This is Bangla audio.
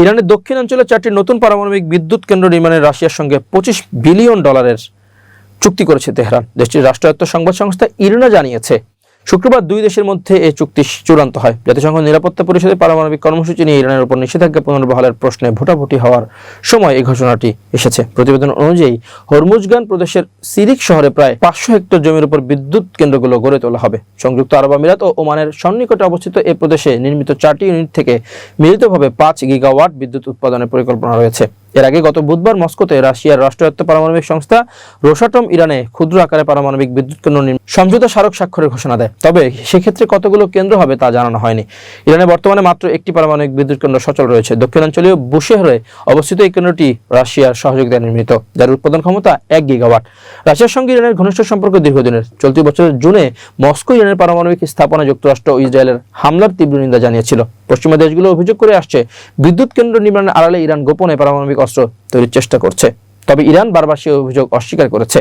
ইরানের দক্ষিণাঞ্চলে চারটি নতুন পারমাণবিক বিদ্যুৎ কেন্দ্র নির্মাণে রাশিয়ার সঙ্গে পঁচিশ বিলিয়ন ডলারের চুক্তি করেছে তেহরান। দেশটির রাষ্ট্রায়ত্ত সংবাদ সংস্থা ইরনা জানিয়েছে। শুক্রবার দুই দেশের মধ্যে এই চুক্তি চূড়ান্ত হয়। জাতিসংঘ নিরাপত্তা পরিষদে পারমাণবিক কর্মসূচি নিয়ে ইরানের উপর নিষেধাজ্ঞা পুনর্বহালের প্রশ্নে ভোটাভুটি হওয়ার সময় এই ঘোষণাটি এসেছে। প্রতিবেদন অনুযায়ী, হরমুজগান প্রদেশের সিরিক শহরে প্রায় পাঁচশো হেক্টর জমির উপর বিদ্যুৎ কেন্দ্রগুলো গড়ে তোলা হবে। সংযুক্ত আরব আমিরাত ও ওমানের সন্নিকটে অবস্থিত এ প্রদেশে নির্মিত চারটি ইউনিট থেকে মিলিতভাবে পাঁচ গিগাওয়াট বিদ্যুৎ উৎপাদনের পরিকল্পনা রয়েছে। এর আগে গত বুধবার মস্কোতে রাশিয়ার রাষ্ট্রায়ত্ত পারমাণবিক সংস্থা রোসাটম ইরানে ক্ষুদ্র আকারে পারমাণবিক বিদ্যুৎ কেন্দ্র সমঝোতা স্মারক স্বাক্ষরের ঘোষণা দেয়। তবে সেক্ষেত্রে কতগুলো কেন্দ্র হবে তা জানানো হয়নি। ইরানে বর্তমানে মাত্র একটি পারমাণবিক বিদ্যুৎ কেন্দ্র সচল রয়েছে। দক্ষিণাঞ্চলীয় বুশেহরে অবস্থিত এই কেন্দ্রটি রাশিয়ার সহযোগিতায় নির্মিত, যার উৎপাদন ক্ষমতা এক গিগাওয়াট। রাশিয়ার সঙ্গে ইরানের ঘনিষ্ঠ সম্পর্ক দীর্ঘদিনের। চলতি বছরের জুনে মস্কো ইরানের পারমাণবিক স্থাপনা যুক্তরাষ্ট্র ও ইসরায়েলের হামলার তীব্র নিন্দা জানিয়েছিল। পশ্চিমা দেশগুলো অভিযোগ করে আসছে, বিদ্যুৎ কেন্দ্র নির্মাণের আড়ালে ইরান গোপনে পারমাণবিক অস্ত্র তৈরির চেষ্টা করছে। তবে ইরান বারবার সে অভিযোগ অস্বীকার করেছে।